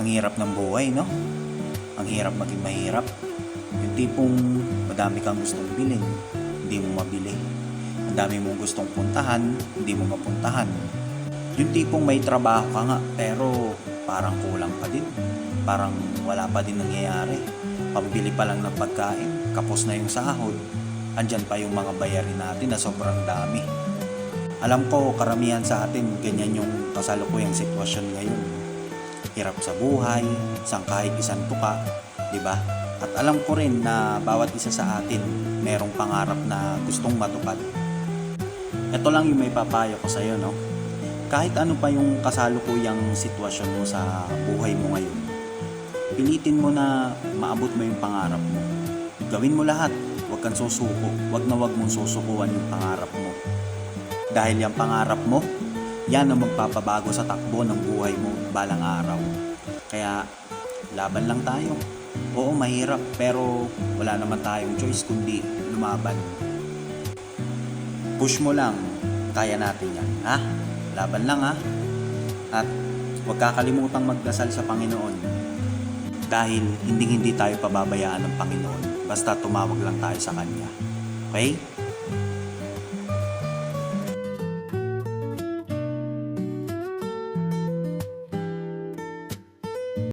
Ang hirap ng buhay, no? Ang hirap maging mahirap. Yung tipong madami kang gustong bilhin, hindi mo mabili. Ang dami mong gustong puntahan, hindi mo mapuntahan. Yung tipong may trabaho ka nga, pero parang kulang pa din. Parang wala pa din nangyayari. Pambili pa lang ng pagkain, kapos na yung sahod. Andyan pa yung mga bayarin natin na sobrang dami. Alam ko, karamihan sa atin, ganyan yung kasalukuyang sitwasyon ngayon. Hirap sa buhay, isang kahit isang tuka, di ba? At alam ko rin na bawat isa sa atin merong pangarap na gustong matupad. Ito lang yung may papayo ko sa'yo, no? Kahit ano pa yung kasalukuyang sitwasyon mo sa buhay mo ngayon, pilitin mo na maabot mo yung pangarap mo. Gawin mo lahat, huwag kang susuko, huwag na huwag mong susukuan yung pangarap mo. Dahil yung pangarap mo, yan ang magpapabago sa takbo ng buhay mo balang araw. Kaya, laban lang tayo. Oo, mahirap, pero wala naman tayong choice kundi lumaban. Push mo lang, kaya natin yan, ha? Laban lang, ha? At huwag kakalimutang magdasal sa Panginoon. Dahil hindi hindi tayo pababayaan ng Panginoon, basta tumawag lang tayo sa Kanya. Okay?